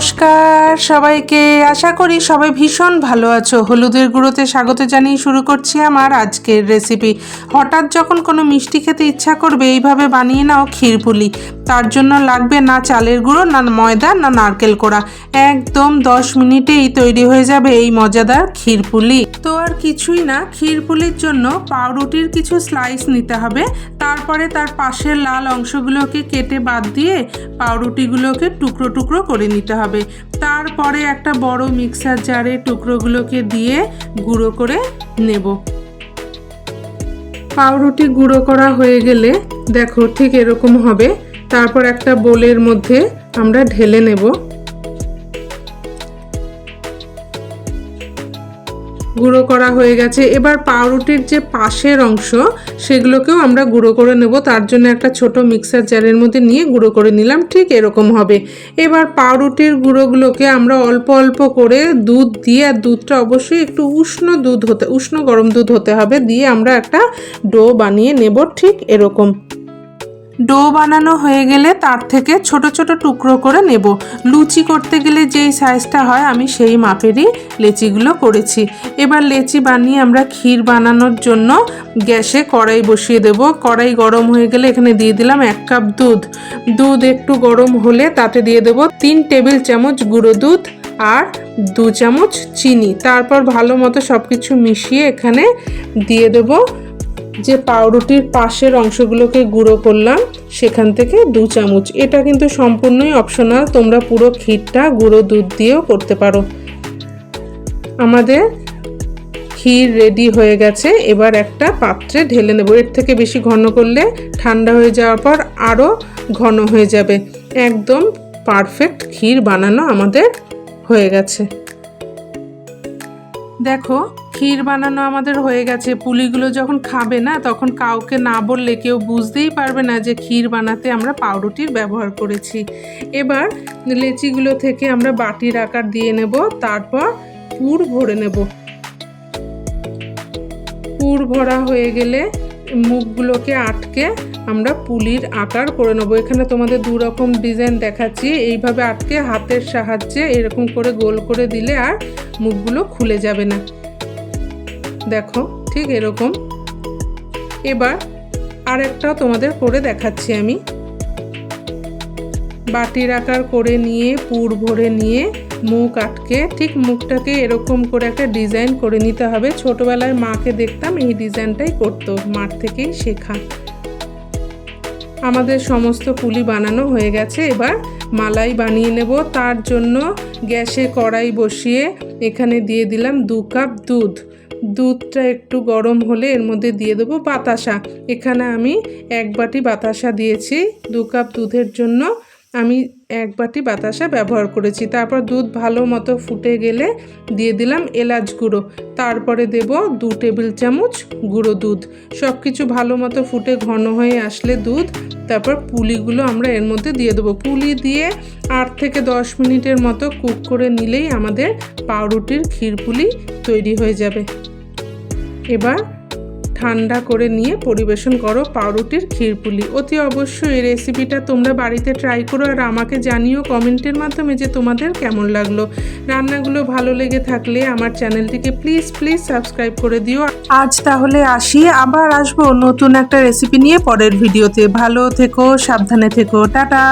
নমস্কার সবাইকে। আশা করি সবাই ভীষণ ভালো আছো। হলুদের গুঁড়োতে স্বাগত জানিয়ে শুরু করছি আমার আজকের রেসিপি হঠাৎ যখন কোনো মিষ্টি খেতে ইচ্ছা করবে, এইভাবে বানিয়ে নাও ক্ষীরপুলি তার জন্য লাগবে না চালের গুঁড়ো, না ময়দা, না নারকেল কোড়া। একদম দশ মিনিটেই তৈরি হয়ে যাবে এই মজাদার ক্ষীরপুলি তো আর কিছুই না ক্ষীরপুলির জন্য পাউরুটির কিছু স্লাইস নিতে হবে। তারপরে তার পাশের লাল অংশগুলোকে কেটে বাদ দিয়ে পাউরুটিগুলোকে টুকরো টুকরো করে নিতে হবে। তারপরে একটা বড় মিক্সার জারে টুকরোগুলোকে দিয়ে গুঁড়ো করে নেব। পাউরুটি গুঁড়ো করা হয়ে গেলে দেখো ঠিক এরকম হবে। তারপর একটা বোলের মধ্যে আমরা ঢেলে নেব। গুঁড়ো করা হয়ে গেছে। এবার পাউরুটির যে পাশের অংশ, সেগুলোকেও আমরা গুঁড়ো করে নেব। তার জন্য একটা ছোট মিক্সার জারের মধ্যে নিয়ে গুঁড়ো করে নিলাম। ঠিক এরকম হবে। এবার পাউরুটির গুঁড়োগুলোকে আমরা অল্প অল্প করে দুধ দিয়ে, আর দুধটা অবশ্যই একটু উষ্ণ দুধ হতে, উষ্ণ গরম দুধ হতে হবে। দিয়ে আমরা একটা ডো বানিয়ে নেব। ঠিক এরকম। ডো বানানো হয়ে গেলে তার থেকে ছোট ছোট টুকরো করে নেব। লুচি করতে গেলে যেই সাইজটা হয়, আমি সেই মাপেরই লেচিগুলো করেছি। এবার লেচি বানিয়ে আমরা ক্ষীর বানানোর জন্য গ্যাসে কড়াই বসিয়ে দেব। কড়াই গরম হয়ে গেলে এখানে দিয়ে দিলাম এক কাপ দুধ। দুধ একটু গরম হলে তাতে দিয়ে দেব তিন টেবিল চামচ গুঁড়ো দুধ আর দু চামচ চিনি। তারপর ভালো মতো সব কিছু মিশিয়ে এখানে দিয়ে দেবো যে পাউরুটির পাশের অংশগুলোকে গুঁড়ো করলাম, সেখান থেকে দু চামচ। এটা কিন্তু সম্পূর্ণই অপশনাল তোমরা পুরো ক্ষীরটা গুঁড়ো দুধ দিয়েও করতে পারো। আমাদের ক্ষীর রেডি হয়ে গেছে, এবার একটা পাত্রে ঢেলে নেব। এর থেকে বেশি ঘন করলে ঠান্ডা হয়ে যাওয়ার পর আরও ঘন হয়ে যাবে। একদম পারফেক্ট ক্ষীর বানানো আমাদের হয়ে গেছে। দেখো, ক্ষীর বানানো আমাদের হয়ে গেছে। পুলিগুলো যখন খাবে না, তখন কাউকে না বললে কেউ বুঝতেই পারবে না যে ক্ষীর বানাতে আমরা পাউরুটির ব্যবহার করেছি। এবার লেচিগুলো থেকে আমরা বাটির আকার দিয়ে নেব, তারপর পুর ভরে নেব। পুর ভরা হয়ে গেলে মুখগুলোকে আটকে আমরা পুলির আকার করে নেব। এখানে তোমাদের দু রকম ডিজাইন দেখাচ্ছি। এইভাবে আটকে হাতের সাহায্যে এরকম করে গোল করে দিলে আর মুখগুলো খুলে যাবে না। দেখো, ঠিক এরকম। এবার আরেকটাও তোমাদের করে দেখাচ্ছি আমি। বাটির আকার করে নিয়ে, পুর ভরে নিয়ে মুখ আটকে ঠিক মুখটাকে এরকম করে একটা ডিজাইন করে নিতে হবে। ছোটবেলায় মাকে দেখতাম এই ডিজাইনটাই করতো মাঠ থেকেই শেখা। আমাদের সমস্ত পুলি বানানো হয়ে গেছে, এবার মালাই বানিয়ে নেব। তার জন্য গ্যাসে কড়াই বসিয়ে এখানে দিয়ে দিলাম দু কাপ দুধ। দুধটা একটু গরম হলে এর মধ্যে দিয়ে দেবো বাতাসা। এখানে আমি এক বাটি বাতাসা দিয়েছি দু কাপ দুধের জন্য। আমি এক বাটি বাতাসা ব্যবহার করেছি। তারপর দুধ ভালো মতো ফুটে গেলে দিয়ে দিলাম এলাচ গুঁড়ো। তারপরে দেব দু টেবিল চামচ গুঁড়ো দুধ। সব কিছু ভালো মতো ফুটে ঘন হয়ে আসলে দুধ, তারপর পুলিগুলো আমরা এর মধ্যে দিয়ে দেবো। পুলি দিয়ে আট থেকে দশ মিনিটের মতো কুক করে নিলেই আমাদের পাউরুটির ক্ষীরপুলি তৈরি হয়ে যাবে। এবার ঠান্ডা করে নিয়ে পরিবেশন করো পাউরুটির ক্ষীরপুলি। অতি অবশ্যই এই রেসিপিটা তোমরা বাড়িতে ট্রাই করো আর আমাকে জানিও কমেন্টের মাধ্যমে যে তোমাদের কেমন লাগল। রান্নাগুলো ভালো লেগে থাকলে আমার চ্যানেলটিকে প্লিজ প্লিজ সাবস্ক্রাইব করে দিও। আজ তাহলে আসি, আবার আসব নতুন একটা রেসিপি নিয়ে পরের ভিডিওতে ভালো থেকো, সাবধানে থেকো, টাটা!